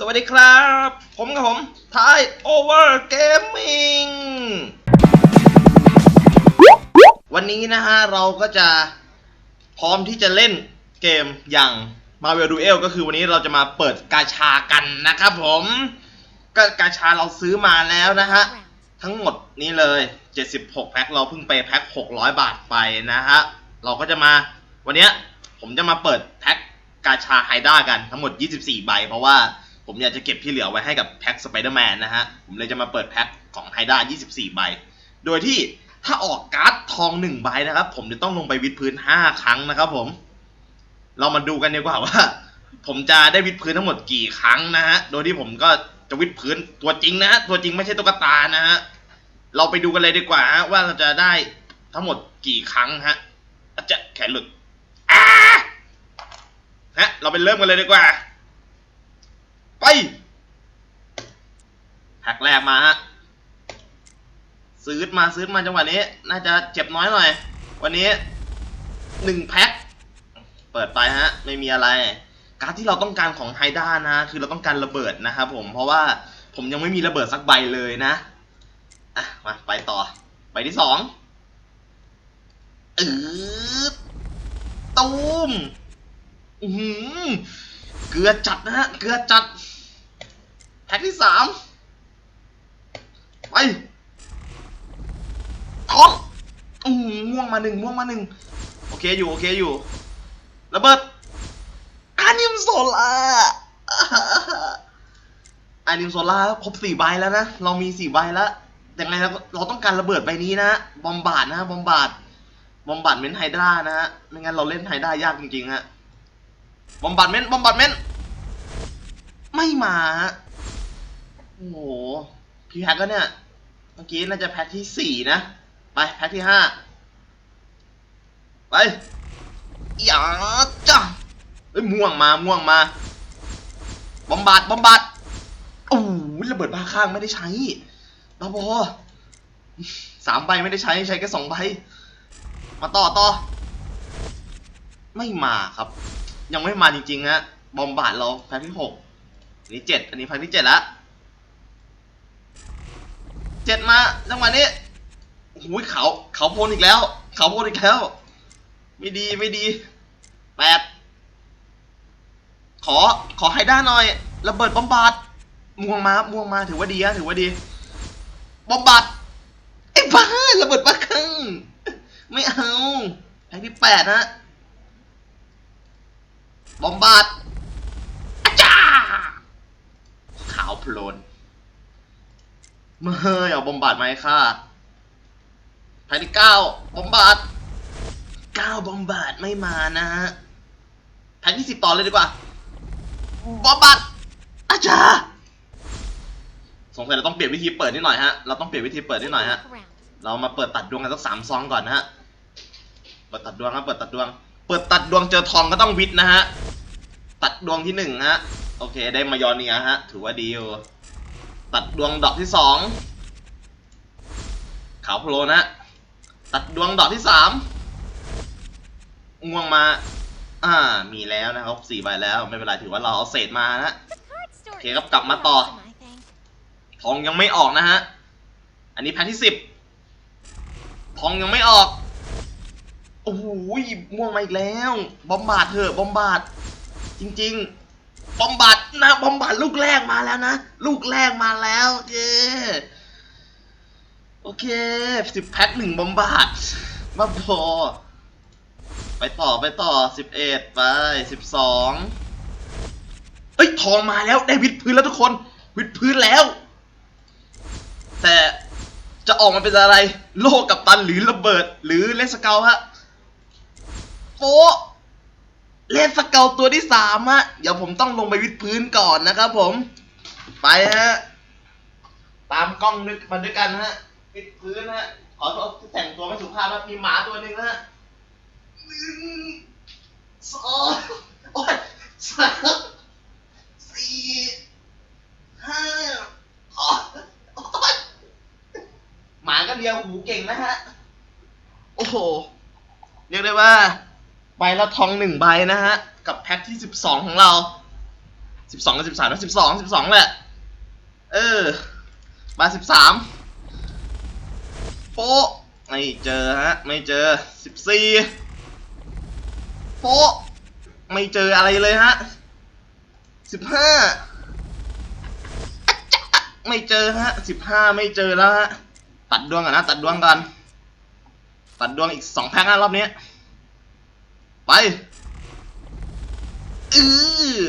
สวัสดีครับ ผมกับผมทายโอเวอร์เกมมิ่งวันนี้นะฮะ เราก็จะพร้อมที่จะเล่นเกมอย่าง Marvel Duel ก็คือวันนี้เราจะมาเปิดกาชากันนะครับผม ก็กาชาเราซื้อมาแล้วนะฮะ ทั้งหมดนี้เลย 76 แพ็คเราเพิ่งไปแพ็ค 600 บาทไปนะฮะ เราก็จะมาวันนี้ผมจะมาเปิดแพ็คกาชาไฮด้ากันทั้งหมด 24 ใบเพราะว่า ผมอยากจะเก็บที่เหลือไว้ให้กับแพ็คสไปเดอร์แมนนะฮะ ผมเลยจะมาเปิดแพ็คของไฮด้า24 ใบ โดยที่ถ้าออกการ์ดทอง 1 ใบนะครับ ผมจะต้องลงไปวิดพื้น 5 ครั้งนะครับผม เรามาดูกันดีกว่าว่า ผมจะได้วิดพื้นทั้งหมดกี่ครั้งนะฮะ โดยที่ผมก็จะวิดพื้นตัวจริงนะฮะ ตัวจริงไม่ใช่ตุ๊กตานะฮะ เราไปดูกันเลยดีกว่าฮะว่าเราจะได้ทั้งหมดกี่ครั้งฮะอาจจะแขนหลุดฮะ เราไปเริ่มกันเลยดีกว่า แพ็กแรกมาฮะซื้อมาซื้อมาจังหวะนี้ น่าจะเจ็บน้อยหน่อย วันนี้หนึ่งแพ็คเปิดไปฮะ ไม่มีอะไร การดที่เราต้องการของไฮด้านะ คือเราต้องการระเบิดนะครับผมเพราะว่าผมยังไม่มีระเบิดสักใบเลยนะอะมาไปต่อไปที่สองเออตูมอือหือเกลือจัดนะฮะเกลือจัด แพ็คที่สามไปท็อปอือหือม่วงมาหนึ่งม่วงมาหนึ่งโอเคอยู่โอเคอยู่ระเบิดอานิมโซล่าอานิมโซล่าครบสี่ใบแล้วนะ เรามีสี่ใบแล้วยังไงเราเราต้องการระเบิดใบนี้นะบอมบาดนะบอมบาดบอมบาดเมนไฮดรานะฮะไม่งั้นเราเล่นไฮดรายากจริงๆฮะบอมบาดเมนบอมบาดเมนไม่มา โอ้โหพี่แพ็กก็เนี่ย เมื่อกี้น่าจะแพ็คที่สี่นะ ไปแพ็คที่ห้าไปอย่าจ้าเอ้ยม่วงมาม่วงมาบอมบาดบอมบาดโอ้ยระเบิดบ้าข้างไม่ได้ใช้บาบอสามใบไม่ได้ใช้ใช้แค่สองใบมาต่อต่อไม่มาครับ ยังไม่มาจริงๆฮะบอมบาดเราแพ็คที่หกอันนี้เจ็ดอันนี้แพ็คที่เจ็ดละ เจ็ดมาจังหวะนี้หูยเขาเขาโพลอีกแล้ว เขาโพลอีกแล้ว ไม่ดีไม่ดีแปดขอขอให้ได้หน่อยระเบิดบอมบาดม่วงมาม่วงมาถือว่าดีฮะถือว่าดีบอมบัดไอ้บ้าระเบิดบ้าครั้งไม่เอาแพ็คที่แปดนะบอมบัดอาจ้าขาวโพลน เมื่อเอาบอมบัดมาให้ข้าแพ็คที่เก้าบอมบัดเก้าบอมบัดไม่มานะฮะแพ็คที่สิบต่อเลยดีกว่าบอมบัดอาจารย์สงสัยเราต้องเปลี่ยนวิธีเปิดนิดหน่อยฮะ เราต้องเปลี่ยนวิธีเปิดนิดหน่อยฮะ เรามาเปิดตัดดวงกันสักสามซองก่อนนะฮะ เปิดตัดดวงครับ เปิดตัดดวง เปิดตัดดวงเจอทองก็ต้องวิทนะฮะ ตัดดวงที่หนึ่งฮะ โอเค ได้มายอนเนียฮะ ถือว่าดีอยู่ ตัดดวงดอกที่สองขาวโพลนะตัดดวงดอกที่สามง่วงมา อ่า มีแล้วนะครับสี่ใบแล้ว ไม่เป็นไรถือว่าเราเอาเศษมานะโอเคครับกลับมาต่อ ทองยังไม่ออกนะฮะ อันนี้แพ็ที่สิบทองยังไม่ออก โอ้โหม่วงมาอีกแล้ว บอมบาดเถอะ บอมบาดจริง ๆ บอมบาดนะบอมบาดลูกแรกมาแล้วนะ ลูกแรกมาแล้ว เย้โอเคสิบแพ็คหนึ่งบอมบาดมาพอไปต่อไปต่อสิบเอ็ดไปสิบสองเอ้ยทองมาแล้วได้วิดพื้นแล้วทุกคนวิดพื้นแล้ว แต่จะออกมาเป็นอะไร โลกับตันหรือระเบิด หรือเลสเกลฮะโฟ เลนสเกลตัวที่สามฮะ เดี๋ยวผมต้องลงไปวิดพื้นก่อนนะครับผม ไปฮะ ตามกล้องนึกมาด้วยกันฮะ วิดพื้นฮะ ขอโทษที่แต่งตัวไม่สุภาพนะมีหมาตัวหนึ่งนะฮะหนึ่งสองโอ้ยสามสี่ห้าโอ๊ยหมาก็เดียวหูเก่งนะฮะ โอ้โห เรียกได้ว่า ใบละทองหนึ่งใบนะฮะ กับแพ็คที่สิบสองของเราสิบสองกับสิบสามนะสิบสองสิบสองแหละ เออมาสิบสามโป๊ะไม่เจอฮะ ไม่เจอสิบสี่โป๊ะไม่เจออะไรเลยฮะสิบห้าไม่เจอฮะสิบห้าไม่เจอแล้วฮะ ตัดดวงก่อนนะ ตัดดวงกันตัดดวงอีกสองแพ็คนะรอบนี้ ไปอือ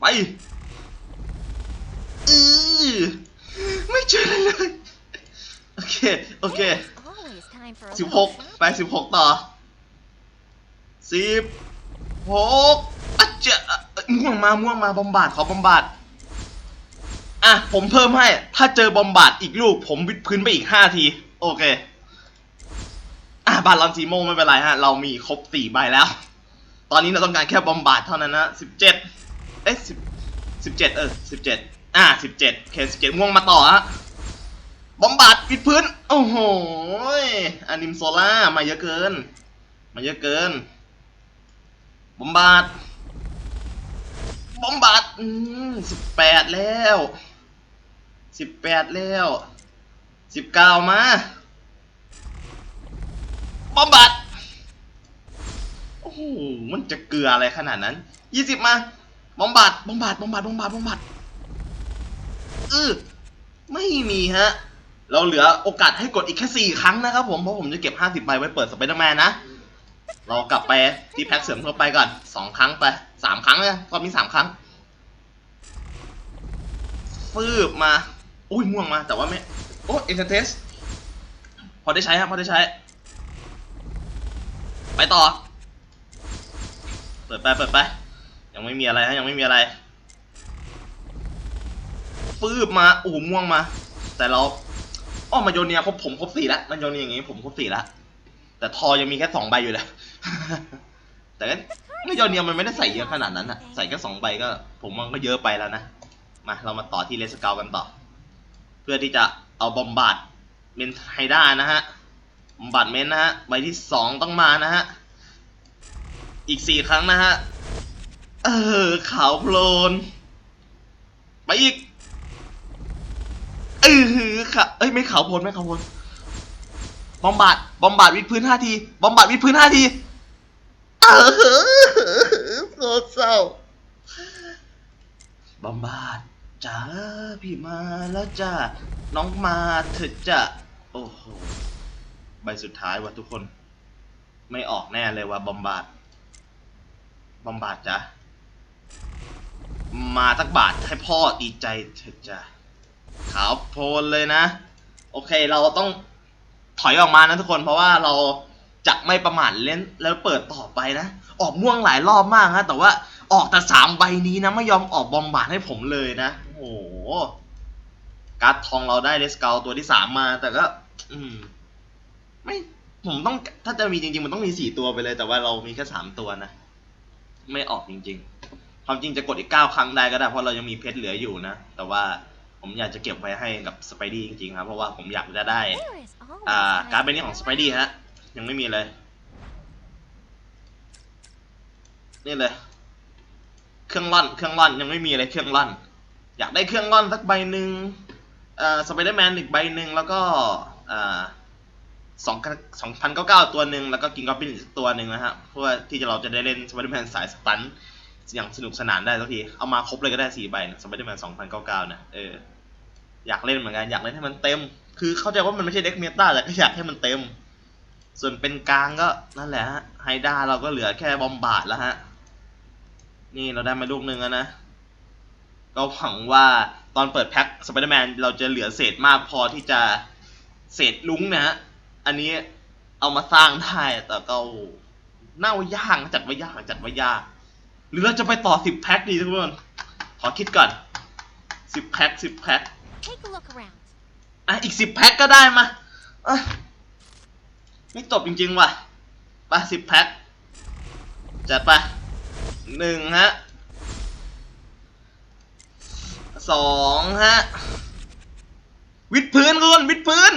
ไปอือไม่เจออะไรเลย โอเค โอเค Always time for a สิบ little หก shopping. ไปสิบหกต่อสิบหกอะเจะม่วงมาม่วงมาบอมบาดขอบอมบาดอะ ผมเพิ่มให้ ถ้าเจอบอมบาดอีกลูก ผมวิดพื้นไปอีกห้าที โอเคอะ บาลอนซีโมไม่เป็นไรฮะ เรามีครบสี่ใบแล้ว ตอนนี้เราต้องการแค่บอมบาดเท่านั้นนะสิบเจ็ดเอ๊ะสิบสิบเจ็ดเออสิบเจ็ดอะสิบเจ็ดเคสิบเจ็ดม่วงมาต่อฮะบอมบาดปิดพื้น โอ้โหอานิมโซล่ามาเยอะเกิน มาเยอะเกิน บอมบาดบอมบาดอืมสิบแปดแล้วสิบแปดแล้วสิบเก้ามา บอมบาดโอ้โหมันจะเกลืออะไรขนาดนั้นยี่สิบมาบอมบาดบอมบาดบอมบาดบอมบาดบอมบาดเออไม่มีฮะ เราเหลือโอกาสให้กดอีกแค่สี่ครั้งนะครับผมเพราะผมจะเก็บห้าสิบใบไว้เปิดสไปเดอร์แมนนะ เรากลับไปที่แพ็คเสริมทั่วไปก่อนสองครั้งไปสามครั้งเลยรอบนี้สามครั้งฟืบมา อุ้ยม่วงมาแต่ว่าไม่ โอ้เอ็กซ์เทส พอได้ใช้ครับพอได้ใช้ ไปต่อ เปิดไปเปิดไป ยังไม่มีอะไรฮะยังไม่มีอะไรฟืบมาอ้โหม่วงมา แต่เราอ้อมาโยเนียครบผมครบสี่แล้วมันโยเนียอย่างงี้ผมครบสี่แล้วแต่ทอยังมีแค่สองใบอยู่เลย แต่ก็ไม่โยเนียมันไม่ได้ใส่เยอะขนาดนั้นอะใส่แค่สองใบก็ ผมว่าก็เยอะไปแล้วนะมาเรามาต่อที่เลสเกากันต่อ เพื่อที่จะเอาบอมบาดเมนไฮด้านะฮะ บอมบาดเมนนะฮะใบที่สองต้องมานะฮะ อีกสี่ครั้งนะฮะ เออ ขาวโพลน ไปอีก เออค่ะเอ้ย ไม่ขาวโพลนไม่ขาวโพลนบอมบาดบอมบาดวิดพื้นห้าที บอมบาดวิดพื้นห้าที เออโซเศร้าบอมบาดจ้าพี่มาแล้วจ้าน้องมาเถอะจ้ะโอ้โห ใบสุดท้ายว่ะทุกคน ไม่ออกแน่เลยว่าบอมบาดบอมบาดจ้ะมาสักบาทให้พ่อดีใจเถอะจ้ะขาวโพลนเลยนะ โอเคเราต้องถอยออกมานะทุกคนเพราะว่าเราจะไม่ประมาทเล่นแล้วเปิดต่อไปนะ ออกม่วงหลายรอบมากฮะแต่ว่าออกแต่สามใบนี้นะไม่ยอมออกบอมบาดให้ผมเลยนะโอ้โหการ์ดทองเราได้เลสเกลตัวที่สามมาแต่ก็ อืม ไม่ผมต้องถ้าจะมีจริงๆ มันต้องมีสี่ตัวไปเลย แต่ว่าเรามีแค่สามตัวนะ ไม่ออกจริง ๆ ความจริงจะกดอีกเก้าครั้งได้ก็ได้ เพราะเรายังมีเพชรเหลืออยู่นะ แต่ว่าผมอยากจะเก็บไว้ให้กับสไปดี้จริงๆครับ เพราะว่าผมอยากจะได้ There is always อ่า time การ์ดใบ for นี้ของ a สไปดี้ฮะ ยังไม่มีเลย นี่เลย เครื่องร่อน เครื่องร่อนยังไม่มีเลยเครื่องร่อน อยากได้เครื่องร่อนสักใบหนึ่งเอ่อสไปเดอร์แมนอีกใบหนึ่งแล้วก็ อ่า สองสองพันเก้าเก้าตัวหนึ่งแล้วก็กิงกอบบินอีกตัวหนึ่งนะฮะเพื่อที่จะเราจะได้เล่นสไปเดอร์แมนสายสตันอย่างสนุกสนานได้สักที เอามาครบเลยก็ได้สี่ใบสไปเดอร์แมนสองพันเก้าเก้านะเอออยากเล่นเหมือนกันอยากเล่นให้มันเต็ม คือเข้าใจว่ามันไม่ใช่เด็กเมตาแต่ก็อยากให้มันเต็ม ส่วนเป็นกลางก็นั่นแหละฮะไฮด้าเราก็เหลือแค่บอมบาดแล้วฮะนี่เราได้มาลูกหนึ่งแล้วนะก็หวังว่าตอนเปิดแพ็คสไปเดอร์แมนเราจะเหลือเศษมากพอที่จะเศษลุ้งนะฮะ อันนี้เอามาสร้างได้แต่ก็น่าว่ายากนะจัดว่ายากจัดว่ายาก หรือเราจะไปต่อสิบแพ็คดีทุกคนขอคิดก่อนสิบแพ็คสิบแพ็ค Take a look around. อะอีกสิบแพ็คก็ได้มาอะไม่จบจริงๆว่ะไปสิบแพ็คจัดไปหนึ่งฮะสองฮะวิดพื้นคุณวิดพื้น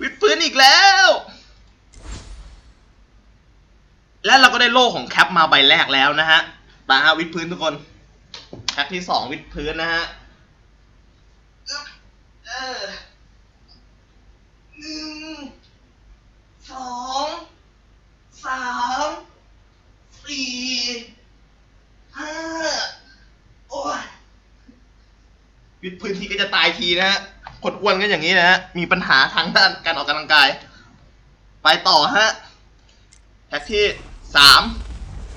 วิดพื้นอีกแล้ว และเราก็ได้โล่ของแคปมาใบแรกแล้วนะฮะมาฮะวิดพื้นทุกคนแคปที่สองวิดพื้นนะฮะอึ๊บเออหนึ่งสองสามสี่ห้าโอ้ยวิดพื้นทีก็จะตายทีนะฮะ คนอ้วนก็อย่างนี้นะฮะ มีปัญหาทางด้านการออกกำลังกาย ไปต่อฮะแพ็กที่สาม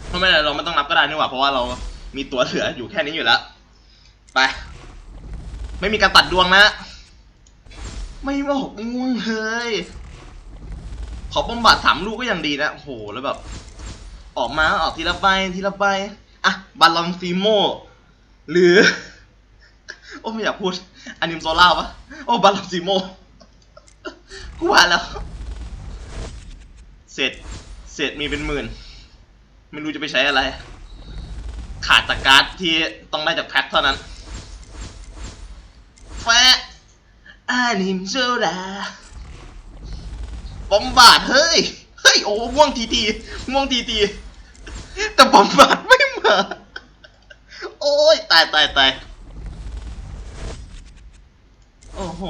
ไม่เป็นไเราไม่ต้องนับก็ได้นี่หว่า เพราะว่าเรามีตัวเหลืออยู่แค่นี้อยู่แล้ว ไป ไม่มีการตัดดวงนะ ไม่บอกง่วงเลยขอบำบัดสามลูกก็ยังดีนะ โอ้โห แล้วแบบ ออกมาออกทีละใบทีละใบ อะบาลอนฟิโม หรือ อ้ไม่อยากพูดอนิมโซล่าวะโอ้บาลซิโมกูว่าแล้วเศษเศษมีเป็นหมื่น ไม่รู้จะไปใช้อะไร ขาดต่การ์ดที่ต้องได้จากแพ็คเท่านั้นแฟะอานิมโซดาบอมบาดเฮ้ย เฮ้ย โอ้ม่วงทีทีม่วงทีทีแต่บอมบาดไม่มา โอ้ย ตายตายตาย โอ้โห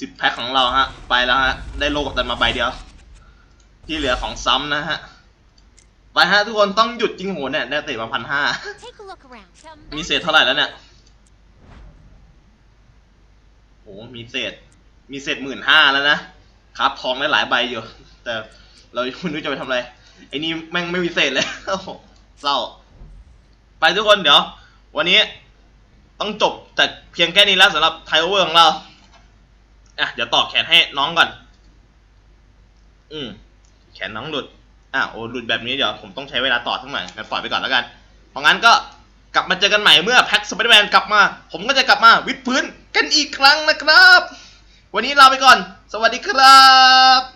สิบแพ็คของเราฮะ ไปแล้วฮะ ได้โลกับตันมาใบเดียว ที่เหลือของซ้ำนะฮะ ไปฮะทุกคนต้องหยุดจริงโหเนี่ยได้เตะมาพันห้า Take a look around. Come มี back เศษเท่าไหร่แล้วเนี่ยโหมีเศษ มีเศษหมื่นห้าแล้วนะครับทองได้หลายใบอยู่ แต่เราไม่รู้จะไปทำอะไร ไอ้นี่แม่งไม่มีเศษเลยโอ้โหเศร้า ไปทุกคนเดี๋ยว วันนี้ ต้องจบแต่เพียงแค่นี้แล้วสำหรับไทโอเวอร์ของเราอะเดี๋ยวต่อแขนให้น้องก่อน อืมแขนน้องหลุดอะโอ้หลุดแบบนี้เดี๋ยวผมต้องใช้เวลาต่อทั้งหน่อยงั้นปล่อยไปก่อนแล้วกันเพราะงั้นก็กลับมาเจอกันใหม่เมื่อแพ็กสไปเดอร์แมนกลับมา ผมก็จะกลับมาวิดพื้นกันอีกครั้งนะครับ วันนี้ลาไปก่อน สวัสดีครับ